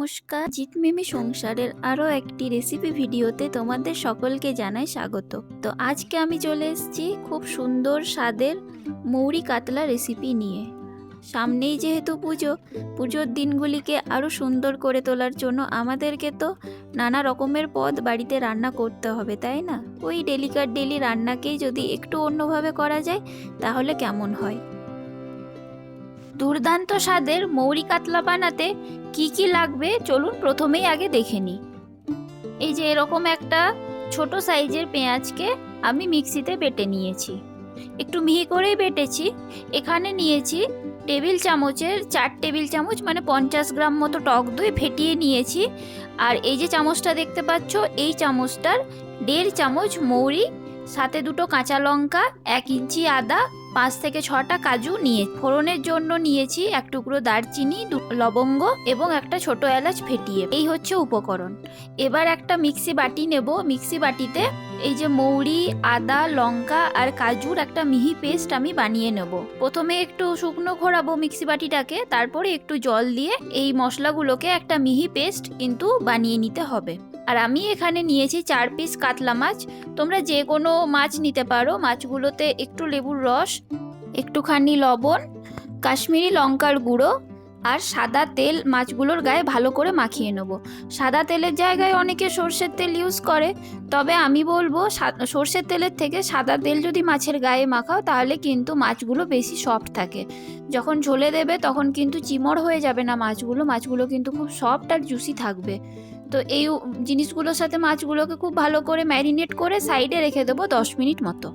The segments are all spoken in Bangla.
নমস্কার। জিতমিমি সংসারের আরও একটি রেসিপি ভিডিওতে তোমাদের সকলকে জানাই স্বাগত। তো আজকে আমি চলে এসেছি খুব সুন্দর স্বাদের মৌরি কাতলা রেসিপি নিয়ে। সামনেই যেহেতু পুজো, পুজোর দিনগুলিকে আরও সুন্দর করে তোলার জন্য আমাদেরকে তো নানা রকমের পদ বাড়িতে রান্না করতে হবে, তাই না? ওই ডেলিকার ডেলি রান্নাকেই যদি একটু অন্যভাবে করা যায়, তাহলে কেমন হয়? দুর্দান্ত স্বাদের মৌরি কাতলা বানাতে কি কি লাগবে চলুন প্রথমেই আগে দেখে নিই। এই যে এরকম একটা ছোট সাইজের পেঁয়াজকে আমি মিক্সিতে বেটে নিয়েছি। একটু মিহি করেই বেটেছি। এখানে নিয়েছি টেবিল চামচের চার টেবিল চামচ মানে পঞ্চাশ গ্রাম মতো টক দই ফেটিয়ে নিয়েছি। আর এই যে চামচটা দেখতে পাচ্ছ, এই চামচটার দেড় চামচ মৌরি, সাথে দুটো কাঁচা লঙ্কা, এক ইঞ্চি আদা পাঁচ থেকে ছটা কাজু নিয়ে, ফোড়নের জন্য নিয়েছি এক টুকরো দারচিনি লবঙ্গ এবং একটা ছোট এলাচ ফেটিয়ে। এই হচ্ছে উপকরণ। এবার একটা মিক্সি বাটি নেব। মিক্সি বাটিতে এই যে মৌরি, আদা, লঙ্কা আর কাজুর একটা মিহি পেস্ট আমি বানিয়ে নেব। প্রথমে একটু শুকনো ঘোরাবো মিক্সি বাটিটাকে, তারপরে একটু জল দিয়ে এই মশলাগুলোকে একটা মিহি পেস্ট কিন্তু বানিয়ে নিতে হবে। আর আমি এখানে নিয়েছি চার পিস কাতলা মাছ। তোমরা যে কোনো মাছ নিতে পারো। মাছগুলোতে একটু লেবুর রস, একটুখানি লবণ, কাশ্মীরি লঙ্কার গুঁড়ো আর সাদা তেল মাছগুলোর গায়ে ভালো করে মাখিয়ে নেব। সাদা তেলের জায়গায় অনেকে সর্ষের তেল ইউজ করে। তবে আমি বলব সর্ষের তেলের থেকে সাদা তেল যদি মাছের গায়ে মাখাও, তাহলে কিন্তু মাছগুলো বেশি সফট থাকে। যখন ঝোলে দেবে, তখন কিন্তু চিমড় হয়ে যাবে না মাছগুলো। মাছগুলো কিন্তু খুব সফট আর জুসি থাকবে। তো এই জিনিসগুলোর সাথে মাছগুলোকে খুব ভালো করে ম্যারিনেট করে সাইডে রেখে দেবো দশ মিনিট মতো।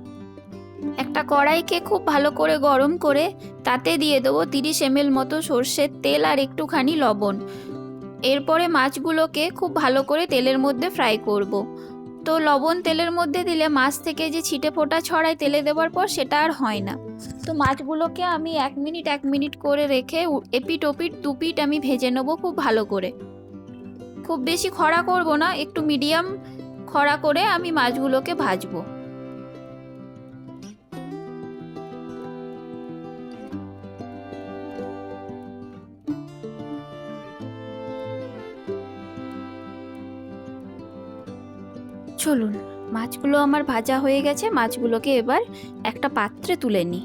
একটা কড়াইকে খুব ভালো করে গরম করে তাতে দিয়ে দেবো তিরিশ এমএল মতো সর্ষের তেল আর একটুখানি লবণ। এরপরে মাছগুলোকে খুব ভালো করে তেলের মধ্যে ফ্রাই করব। তো লবণ তেলের মধ্যে দিলে মাছ থেকে যে ছিটে ফোটা ছড়ায় তেলে দেওয়ার পর সেটা আর হয় না। তো মাছগুলোকে আমি এক মিনিট এক মিনিট করে রেখে এপিট ওপিট, দুপিট আমি ভেজে নেব খুব ভালো করে। খুব বেশি খরা করব না, একটু মিডিয়াম খরা করে আমি মাছগুলোকে ভাজবো। চলুন, মাছগুলো আমার ভাজা হয়ে গেছে, মাছগুলোকে এবার একটা পাত্রে তুলে নিই।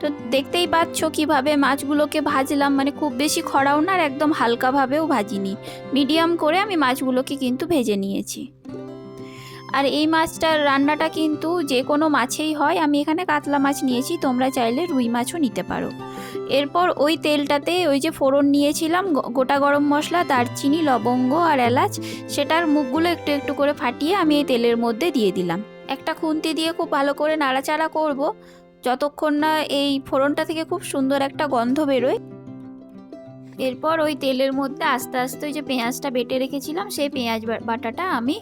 তো দেখতেই পাচ্ছ কীভাবে মাছগুলোকে ভাজলাম। মানে খুব বেশি খরাও না আর একদম হালকাভাবেও ভাজিনি। মিডিয়াম করে আমি মাছগুলোকে কিন্তু ভেজে নিয়েছি। আর এই মাছটার রান্নাটা কিন্তু যে কোনো মাছেই হয়। আমি এখানে কাতলা মাছ নিয়েছি, তোমরা চাইলে রুই মাছও নিতে পারো। এরপর ওই তেলটাতে ওই যে ফোড়ন নিয়েছিলাম গোটা গরম মশলা, দারচিনি, লবঙ্গ আর এলাচ, সেটার মুখগুলো একটু একটু করে ফাটিয়ে আমি এই তেলের মধ্যে দিয়ে দিলাম। একটা খুন্তি দিয়ে খুব ভালো করে নাড়াচাড়া করব। যতক্ষণ না এই ফোড়নটা থেকে খুব সুন্দর একটা গন্ধ বেরোয়। এরপর ওই তেলের মধ্যে আস্তে আস্তে ওই যে পেঁয়াজটা বেটে রেখেছিলাম, সেই পেঁয়াজ বাটাটা আমি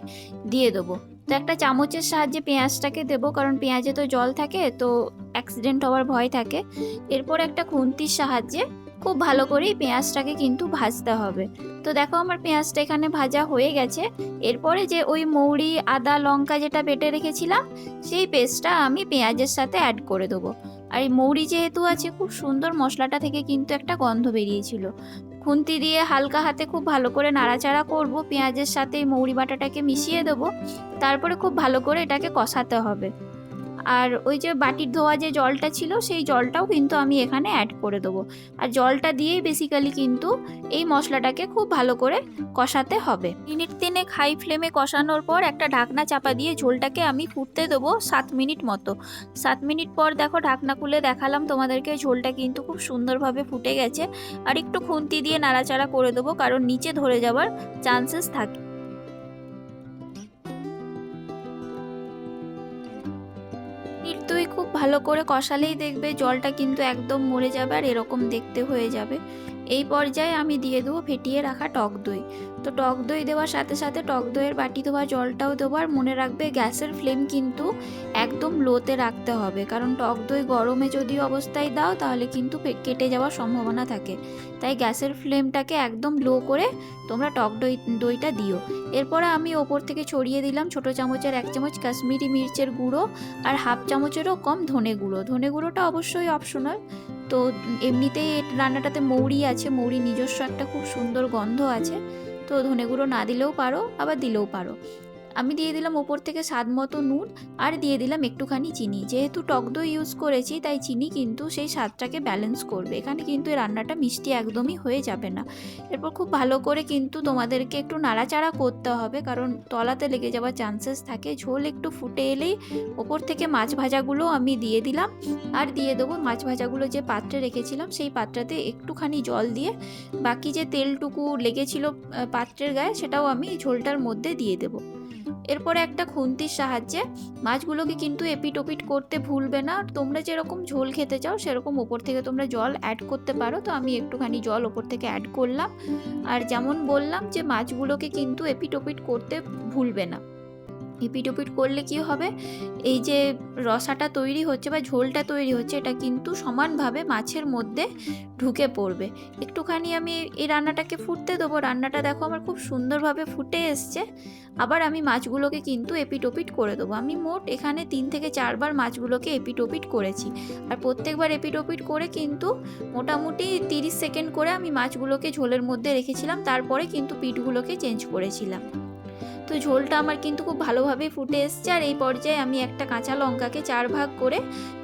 দিয়ে দেবো। তো একটা চামচের সাহায্যে পেঁয়াজটাকে দেবো, কারণ পেঁয়াজে তো জল থাকে, তো অ্যাক্সিডেন্ট হওয়ার ভয় থাকে। এরপর একটা খুন্তির সাহায্যে খুব ভালো করেই পেঁয়াজটাকে কিন্তু ভাজতে হবে। তো দেখো আমার পেঁয়াজটা এখানে ভাজা হয়ে গেছে। এরপরে যে ওই মৌরি, আদা, লঙ্কা যেটা বেটে রেখেছিলাম, সেই পেস্টটা আমি পেঁয়াজের সাথে অ্যাড করে দেবো। আর এই মৌরি যেহেতু আছে, খুব সুন্দর মশলাটা থেকে কিন্তু একটা গন্ধ বেরিয়েছিল। খুন্তি দিয়ে হালকা হাতে খুব ভালো করে নাড়াচাড়া করব, পেঁয়াজের সাথে মৌরি বাটাটাকে মিশিয়ে দেবো। তারপরে খুব ভালো করে এটাকে কষাতে হবে। আর ওই যে বাটির ধোয়া যে জলটা ছিল, সেই জলটাও কিন্তু আমি এখানে অ্যাড করে দেবো। আর জলটা দিয়েই বেসিক্যালি কিন্তু এই মশলাটাকে খুব ভালো করে কষাতে হবে। মিনিট তিনেক হাই ফ্লেমে কষানোর পর একটা ঢাকনা চাপা দিয়ে ঝোলটাকে আমি ফুটতে দেবো সাত মিনিট মতো। সাত মিনিট পর দেখো ঢাকনা খুলে দেখালাম তোমাদেরকে, ঝোলটা কিন্তু খুব সুন্দরভাবে ফুটে গেছে। আর একটু খুন্তি দিয়ে নাড়াচাড়া করে দেবো, কারণ নিচে ধরে যাওয়ার চান্সেস থাকে। তুই খুব ভালো করে কষালেই দেখবে, জলটা কিন্তু একদম মরে যাবে আর এরকম দেখতে হয়ে যাবে। এই পর্যায়ে আমি দিয়ে দেবো ফেটিয়ে রাখা টক দই। তো টক দই দেওয়ার সাথে সাথে টক দইয়ের বাটি দেওয়া জলটাও দেবো আর মনে রাখবে গ্যাসের ফ্লেম কিন্তু একদম লোতে রাখতে হবে। কারণ টক দই গরমে যদি অবস্থায় দাও তাহলে কিন্তু কেটে যাওয়ার সম্ভাবনা থাকে। তাই গ্যাসের ফ্লেমটাকে একদম লো করে তোমরা টক দই, দইটা দিও। এরপরে আমি ওপর থেকে ছড়িয়ে দিলাম ছোট চামচের এক চামচ কাশ্মীরি মির্চের গুঁড়ো আর হাফ চামচেরও কম ধনে গুঁড়ো। ধনে গুঁড়োটা অবশ্যই অপশনাল তো এমনিতেই রান্নাটাতে মৌরি আছে মৌরি নিজস্ব একটা খুব সুন্দর গন্ধ আছে। তো ধনে গুঁড়ো না দিলেও পারো, আবার দিলেও পারো। আমি দিয়ে দিলাম ওপর থেকে স্বাদ মতো নুন আর দিয়ে দিলাম একটুখানি চিনি। যেহেতু টক দই ইউজ করেছি, তাই চিনি কিন্তু সেই স্বাদটাকে ব্যালেন্স করবে। এখানে কিন্তু এই রান্নাটা মিষ্টি একদমই হয়ে যাবে না। এরপর খুব ভালো করে কিন্তু তোমাদেরকে একটু নাড়াচাড়া করতে হবে, কারণ তলাতে লেগে যাওয়ার চান্সেস থাকে। ঝোল একটু ফুটে এলেই ওপর থেকে মাছ ভাজাগুলো আমি দিয়ে দিলাম। আর দিয়ে দেবো মাছ ভাজাগুলো যে পাত্রে রেখেছিলাম, সেই পাত্রতে একটুখানি জল দিয়ে বাকি যে তেলটুকু লেগেছিল পাত্রের গায়ে, সেটাও আমি ঝোলটার মধ্যে দিয়ে দেবো। এরপরে একটা খুন্তির সাহায্যে মাছগুলোকে কিন্তু এপিট ওপিট করতে ভুলবে না। আর তোমরা যেরকম ঝোল খেতে চাও, সেরকম ওপর থেকে তোমরা জল অ্যাড করতে পারো। তো আমি একটুখানি জল ওপর থেকে অ্যাড করলাম। আর যেমন বললাম যে, মাছগুলোকে কিন্তু এপিট ওপিট করতে ভুলবে না। এপিট ওপিট করলে কি হবে? এই যে রসাটা তৈরি হচ্ছে বা ঝোলটা তৈরি হচ্ছে, এটা কিন্তু সমানভাবে মাছের মধ্যে ঢুকে পড়বে। একটুখানি আমি এই রান্নাটাকে ফুটতে দেবো। রান্নাটা দেখো আমার খুব সুন্দরভাবে ফুটে এসছে। আবার আমি মাছগুলোকে কিন্তু এপিট ওপিট করে দেবো। আমি মোট এখানে তিন থেকে চারবার মাছগুলোকে এপিট ওপিট করেছি। আর প্রত্যেকবার এপিট ওপিট করে কিন্তু মোটামুটি তিরিশ সেকেন্ড করে আমি মাছগুলোকে ঝোলের মধ্যে রেখেছিলাম। তারপরে কিন্তু পিঠগুলোকে চেঞ্জ করেছিলাম। তো ঝোলটা আমার কিন্তু খুব ভালোভাবে ফুটে এসছে আর এই পর্যায়ে আমি একটা কাঁচা লঙ্কাকে চার ভাগ করে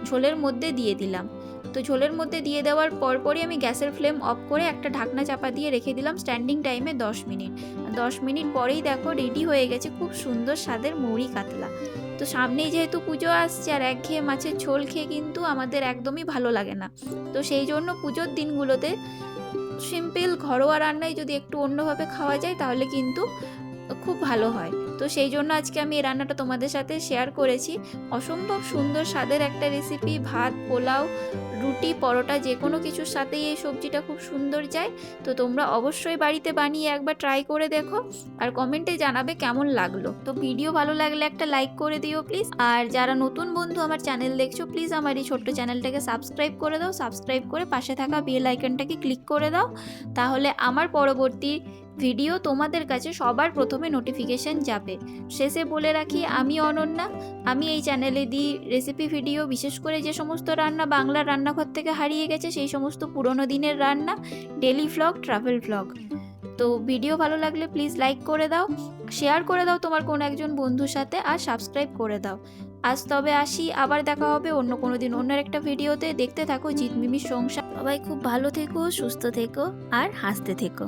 ঝোলের মধ্যে দিয়ে দিলাম। তো ঝোলের মধ্যে দিয়ে দেওয়ার পরপরই আমি গ্যাসের ফ্লেম অফ করে একটা ঢাকনা চাপা দিয়ে রেখে দিলাম স্ট্যান্ডিং টাইমে দশ মিনিট। দশ মিনিট পরেই দেখো রেডি হয়ে গেছে খুব সুন্দর স্বাদের মৌরি কাতলা। তো সামনেই যেহেতু পুজো আসছে আর একঘেয়ে মাছের ঝোল খেয়ে কিন্তু আমাদের একদমই ভালো লাগে না। তো সেই জন্য পুজোর দিনগুলোতে সিম্পল ঘরোয়া রান্নায় যদি একটু অন্যভাবে খাওয়া যায় তাহলে কিন্তু খুব ভালো হয়। তো সেই জন্য আজকে আমি এই রান্নাটা তোমাদের সাথে শেয়ার করেছি। অসম্ভব সুন্দর স্বাদের একটা রেসিপি ভাত, পোলাও, রুটি, পরোটা যে কোনো কিছুর সাথেই এই সবজিটা খুব সুন্দর যায়। তো তোমরা অবশ্যই বাড়িতে বানিয়ে একবার ট্রাই করে দেখো আর কমেন্টে জানাবে কেমন লাগল। তো ভিডিও ভালো লাগলে একটা লাইক করে দিও প্লিজ আর যারা নতুন বন্ধু আমার চ্যানেল দেখছ প্লিজ আমার এই ছোট্ট চ্যানেলটাকে সাবস্ক্রাইব করে দাও। সাবস্ক্রাইব করে পাশে থাকা বেল আইকনটাকে ক্লিক করে দাও। তাহলে আমার পরবর্তী ভিডিও তোমাদের কাছে সবার প্রথমে নোটিফিকেশন যাবে। শেষে বলে রাখি, আমি অনন্যা। আমি এই চ্যানেলে দিই রেসিপি ভিডিও বিশেষ করে যে সমস্ত রান্না বাংলার রান্নাঘর থেকে হারিয়ে গেছে, সেই সমস্ত পুরনো দিনের রান্না ডেলি ভ্লগ ট্রাভেল ভ্লগ তো ভিডিও ভালো লাগলে প্লিজ লাইক করে দাও শেয়ার করে দাও তোমার কোনো একজন বন্ধুর সাথে আর সাবস্ক্রাইব করে দাও। আজ তবে আসি, আবার দেখা হবে অন্য কোনো দিন অন্য একটা ভিডিওতে দেখতে থাকো জিতমিমির সংসার। সবাই খুব ভালো থেকো, সুস্থ থেকো আর হাসতে থেকো।